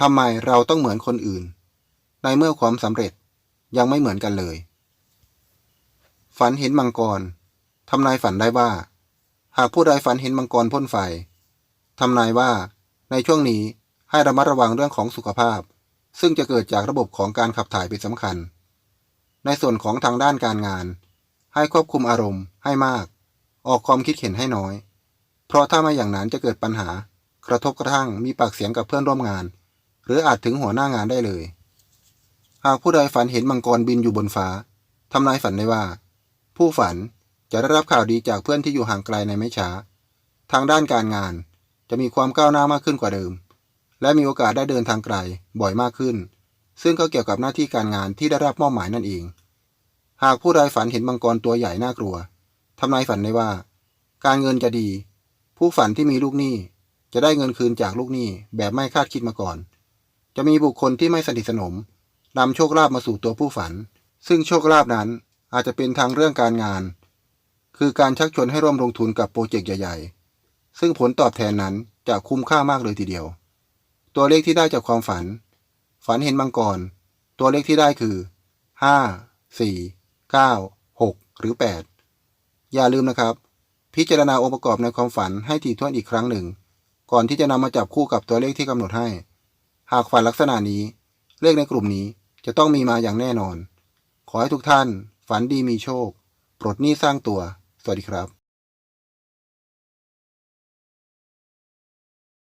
ทำไมเราต้องเหมือนคนอื่น ในเมื่อความสำเร็จยังไม่เหมือนกันเลย ฝันเห็นมังกรทำนายฝันได้ว่า หากผู้ใดฝันเห็นมังกรพ่นไฟทำนายว่า ในช่วงนี้ให้ระมัดระวังเรื่องของสุขภาพ ซึ่งจะเกิดจากระบบของการขับถ่ายเป็นสำคัญ ในส่วนของทางด้านการงาน ให้ควบคุมอารมณ์ให้มาก ออกความคิดเห็นให้น้อย เพราะถ้าไม่อย่างนั้นจะเกิดปัญหากระทบกระทั่งมีปากเสียงกับเพื่อนร่วมงาน หรืออาจถึงหัวหน้างานได้เลย หากผู้ใดฝันเห็นมังกรบินอยู่บนฟ้าทำนายฝันได้ว่า ผู้ฝันจะได้รับข่าวดีจากเพื่อนที่อยู่ห่างไกลในไม่ช้า ทางด้านการงานจะมีความก้าวหน้ามากขึ้นกว่าเดิม และมีโอกาสได้เดินทางไกลบ่อยมากขึ้น ซึ่งก็เกี่ยวกับหน้าที่การงานที่ได้รับมอบหมายนั่นเอง หากผู้ใดฝันเห็นมังกรตัวใหญ่น่ากลัวทำนายฝันได้ว่า การเงินจะดี ผู้ฝันที่มีลูกหนี้จะได้เงินคืนจากลูกหนี้แบบไม่คาดคิดมาก่อน จะมีบุคคลที่ไม่สนิทสนมนำโชคลาภมาสู่ตัวผู้ฝัน ซึ่งโชคลาภนั้นอาจจะเป็นทางเรื่องการงาน คือการชักชวนให้ร่วมลงทุนกับโปรเจกต์ใหญ่ ๆ ซึ่งผลตอบแทนนั้นจะคุ้มค่ามากเลยทีเดียว ตัวเลขที่ได้จากความฝัน ฝันเห็นมังกร ตัวเลขที่ได้คือ5 4 9 6หรือ8อย่าลืมนะครับ พิจารณาองค์ประกอบในความฝันให้ถี่ถ้วนอีกครั้งหนึ่ง ก่อนที่จะนำมาจับคู่กับตัวเลขที่กำหนดให้ หากฝันลักษณะนี้ เลขในกลุ่มนี้จะต้องมีมาอย่างแน่นอน ขอให้ทุกท่านฝันดีมีโชค ปลดหนี้สร้างตัว สวัสดีครับ